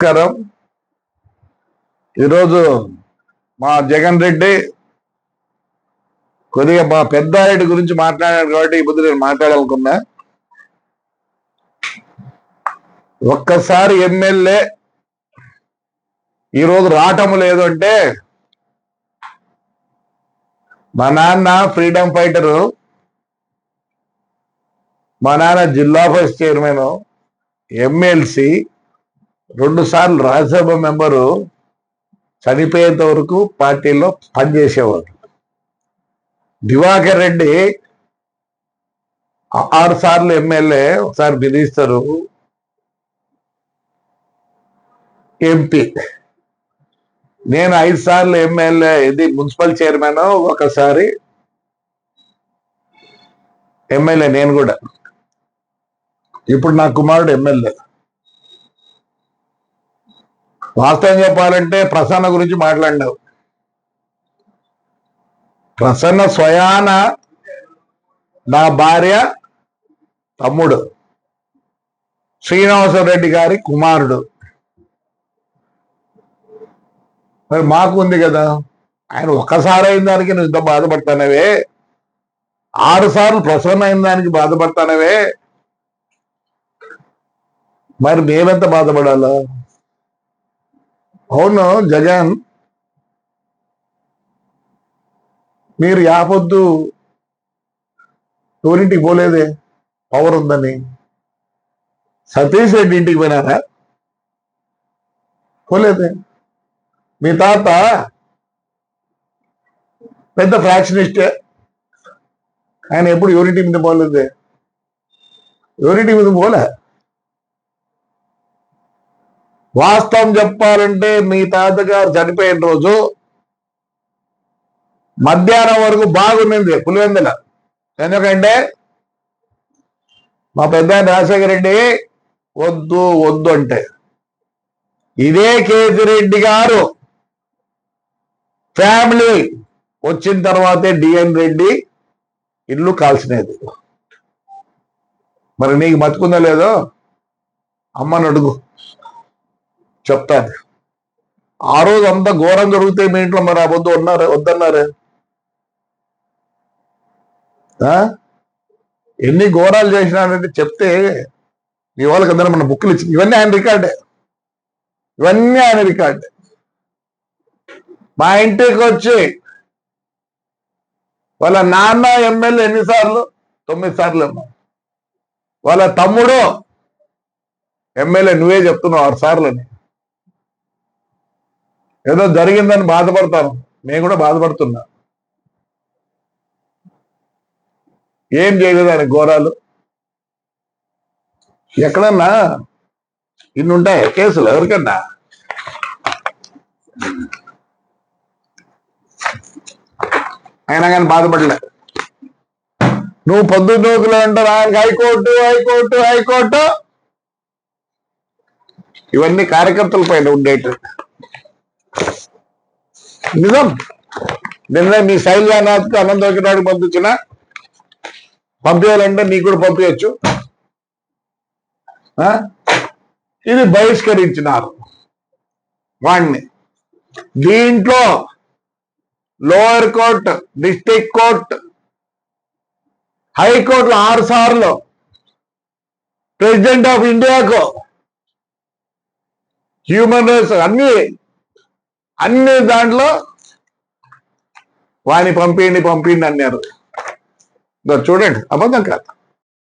నమస్కారం. ఈరోజు మా జగన్ రెడ్డి కొద్దిగా మా పెద్ద రెడ్డి గురించి మాట్లాడాడు కాబట్టి ఇప్పుడు నేను మాట్లాడాలనుకున్నా. ఒక్కసారి ఎమ్మెల్యే ఈరోజు రావటం లేదు అంటే మా నాన్న ఫ్రీడమ్ ఫైటరు మా నాన్న జిల్లా ఫస్ట్ చైర్మన్ ఎమ్మెల్సీ రెండు సార్లు రాజ్యసభ మెంబరు చనిపోయేంత వరకు పార్టీలో పనిచేసేవాడు దివాకర్ రెడ్డి ఆరు సార్లు ఎమ్మెల్యే ఒకసారి మినిస్టరు ఎంపీ. నేను ఐదు సార్లు ఎమ్మెల్యే ఇది మున్సిపల్ చైర్మన్ ఒకసారి ఎమ్మెల్యే నేను కూడా. ఇప్పుడు నా కుమారుడు ఎమ్మెల్యే. వాస్తవం చెప్పాలంటే ప్రసన్న గురించి మాట్లాడినావు. ప్రసన్న స్వయాన నా భార్య తమ్ముడు. శ్రీనివాసరెడ్డి గారి కుమారుడు. మరి మాకు ఉంది కదా. ఆయన ఒక్కసారి అయిన దానికి నువ్వు ఇంత బాధపడతానవే. ఆరు సార్లు ప్రసన్న అయిన దానికి బాధపడతానవే. మరి మేమెంత బాధపడాలా? అవును జగన్. మీరు యాపొద్దు ఎవరింటికి పోలేదే పవర్ ఉందని. సతీష్ రెడ్డి ఇంటికి పోయినారా? పోలేదే. మీ తాత పెద్ద ఫ్రాక్షనిస్టే. ఆయన ఎప్పుడు ఎవరింటి మీద పోలేదే? ఎవరింటి మీద పోలే? వాస్తవం చెప్పాలంటే మీ తాతగారు చనిపోయిన రోజు మధ్యాహ్నం వరకు బాగుండింది పులివెందుల. ఎందుకంటే మా పెద్ద రాజశేఖర రెడ్డి వద్దు వద్దు అంటే. ఇదే కేతిరెడ్డి గారు ఫ్యామిలీ వచ్చిన తర్వాతే డిఎన్ రెడ్డి ఇల్లు కాల్చినది. మరి నీకు మతుకుందా లేదో? అమ్మను అడుగు. చెప్తాను ఆ రోజు అంత ఘోరం జరిగితే మీ ఇంట్లో మరి ఆ వద్దు ఉన్నారు? వద్దన్నారే? ఆ? ఎన్ని ఘోరాలు చేసినాడంటే చెప్తే నీ వాళ్ళకి అందరూ మన బుక్లు ఇచ్చి ఇవన్నీ ఆయన రికార్డే. ఇవన్నీ ఆయన రికార్డే. మా ఇంటికి వచ్చి వాళ్ళ నాన్న ఎమ్మెల్యే ఎన్నిసార్లు? తొమ్మిది సార్లు వాళ్ళ తమ్ముడు ఎమ్మెల్యే నువ్వే చెప్తున్నావు ఆరు సార్లు అని ఏదో జరిగిందని బాధపడతాను. నేను కూడా బాధపడుతున్నా. ఏం చేయలేదు ఆయన ఘోరాలు. ఎక్కడన్నా ఇన్ని ఉంటాయి కేసులు? ఎవరికన్నా? అయినా కానీ బాధపడలే. నువ్వు పొద్దు నూకులు అంటారు ఆయనకి హైకోర్టు హైకోర్టు హైకోర్టు. ఇవన్నీ కార్యకర్తల పైన ఉండేటట్టు. నిజం. నిన్న మీ శైలజానాథ్కి అన్నం పంపించిన. పంపించాలంటే నీకు కూడా పంపించచ్చు. ఆ? ఇది బహిష్కరించినారు వాణ్ణి. దీంట్లో లోయర్ కోర్ట్ డిస్టిక్ కోర్ట్ హైకోర్టులో ఆరు సార్లు ప్రెసిడెంట్ ఆఫ్ ఇండియాకు హ్యూమన్ రైట్స్ అన్ని అన్ని దాంట్లో వాణ్ణి పంపిండి పంపిండి అన్నారు. చూడండి అబద్ధం కాదు.